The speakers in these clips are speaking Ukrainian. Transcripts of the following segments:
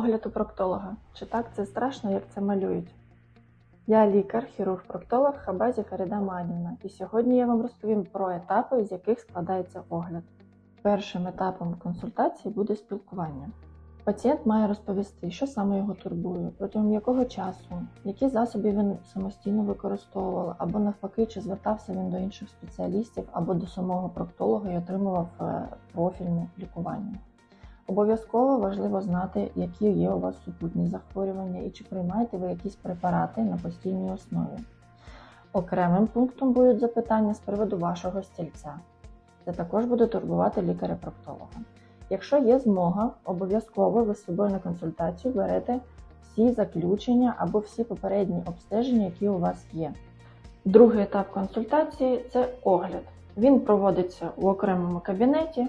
Огляд у проктолога. Чи так це страшно, як це малюють? Я лікар, хірург-проктолог Хабазі Фаріда Манівна, і сьогодні я вам розповім про етапи, з яких складається огляд. Першим етапом консультації буде спілкування. Пацієнт має розповісти, що саме його турбує, протягом якого часу, які засоби він самостійно використовував, або навпаки, чи звертався він до інших спеціалістів або до самого проктолога і отримував е, профільне лікування. Обов'язково важливо знати, які є у вас супутні захворювання і чи приймаєте ви якісь препарати на постійній основі. Окремим пунктом будуть запитання з приводу вашого стільця. Це також буде турбувати лікаря-проктолога. Якщо є змога, обов'язково ви з собою на консультацію берете всі заключення або всі попередні обстеження, які у вас є. Другий етап консультації це огляд. Він проводиться у окремому кабінеті.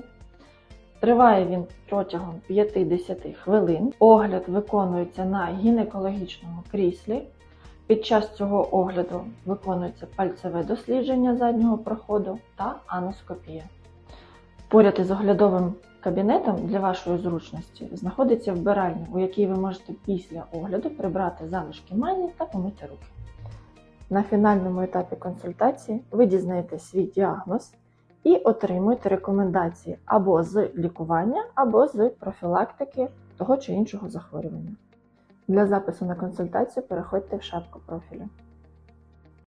Триває він протягом 5-10 хвилин. Огляд виконується на гінекологічному кріслі. Під час цього огляду виконується пальцеве дослідження заднього проходу та аноскопія. Поряд із оглядовим кабінетом для вашої зручності знаходиться вбиральня, у якій ви можете після огляду прибрати залишки мані та помити руки. На фінальному етапі консультації ви дізнаєтесь свій діагноз і отримуєте рекомендації або з лікування, або з профілактики того чи іншого захворювання. Для запису на консультацію переходьте в шапку профілю.